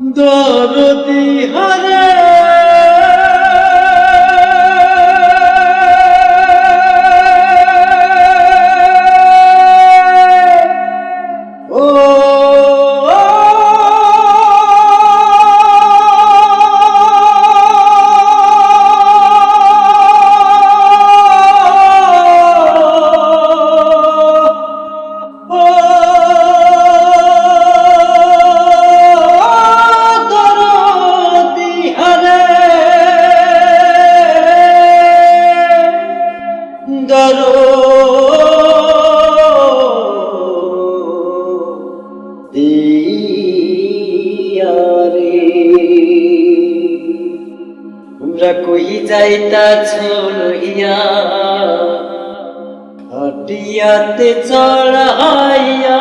দরদি হারে তোমরা কই যাইতাছ লইয়া? হটিয়াতে চড়াইয়া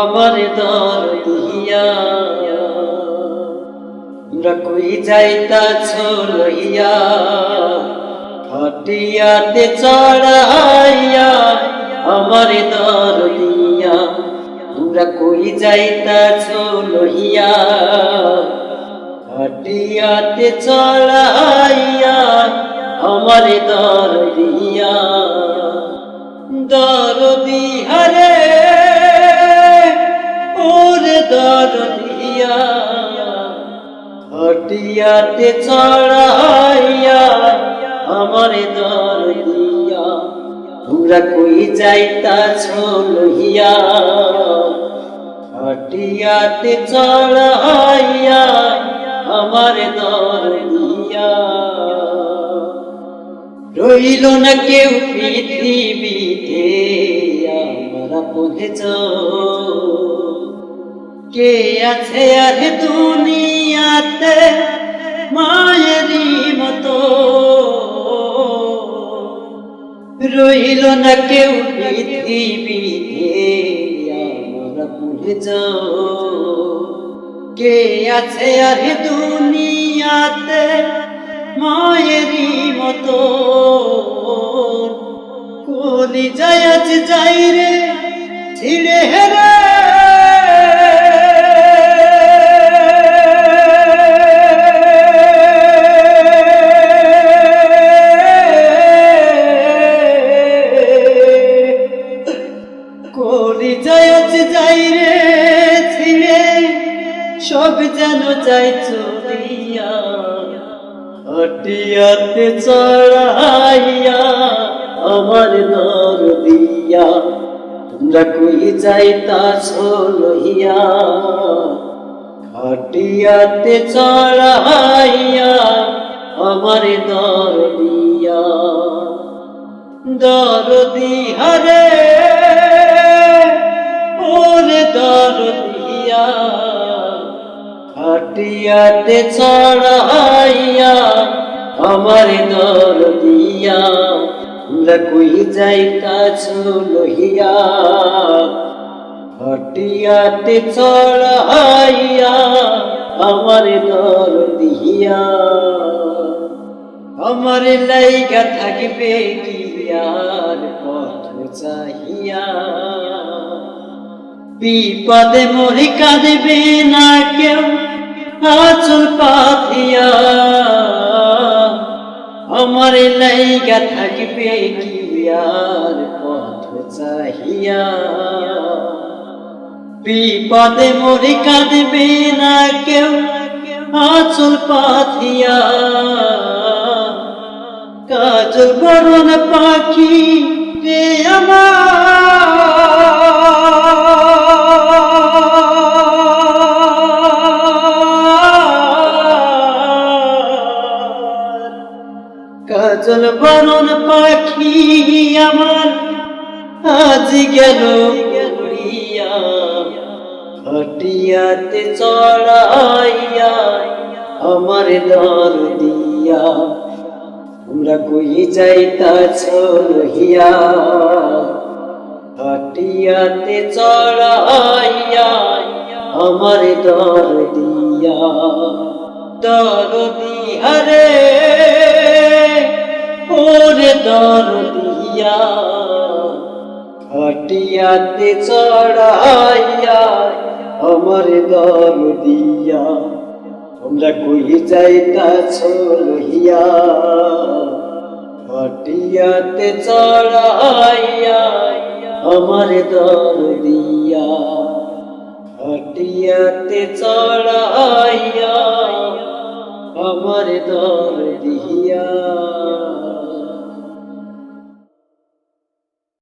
আমার দর দিয়া। তোমরা কই যাইতাছ লইয়া? হটিয়াতে চড়াইয়া আমার দর দিয়া। তোমরা কই যাইতাছ লইয়া? হটিয়াতে চড়াইয়া আমার দর দিয়া দর দিহারে ওরে দর দিয়া হটিয়াতে চড়াইয়া আমার দর দিয়া তোমরা কই যাইতাছ লইয়া হটিয়াতে চড়াইয়া আমার রইল না কেউ পৃথিবীতে, আমরা পৌঁছেছ কে আছে আর দুনিয়াতে মায়েরই মতো? রইল না কেউ পৃথিবীতে, আমরা যাও কে আছে আর দুনিয়াতে মায়েরই মতো। কলি যায় আজ যাই রে ছিড়ে হেরে। কলি যায় আজ যাই রে সব যেন চাই চলিয়া হটিয়াতে চড়াইয়া আমার দর দিয়া। তোমরা কই যাইতা লইয়া হটিয়াতে চড়াইয়া আমার দর দিয়া। দর দিহারে, ওরে দর দিয়া। হাটিয়াতে চড়াইয়া আমার দর দিয়া। তোমরা কই যাইতাছ লহিয়া? হাটিয়াতে চড়াইয়া আমার দর দিয়া। আমার লাইগা থাকবে কি আর পথ চাহিয়া? বিপদে মরে কাঁদবে না কেউ। আচল পাথিয়া আমার লাইগা থাকবে কি আর পথ চাহিয়া। বিপদে মরে কাঁদবে না কেউ আচল পাথিয়া কাজল বরণ পাখি রে আমার কাজল বরণ পাখি আমার, আজ গেল হটিয়াতে চড়াইয়া আমার দর দিয়া। তোমরা কই যাইতাছ লহিয়া হাটিয়াতে চড়াইয়া আমার দর দিয়া। দর দিহারে ওরে দর দিয়া হাটিয়াতে চড়াইয়া আমার দর দিয়া। তোমরা কই যাইতাছ লহিয়া হটিয়াতে চড়াইয়া আমার দর দিয়া। হটিয়াতে চড়াইয়া আমার দর দিয়া।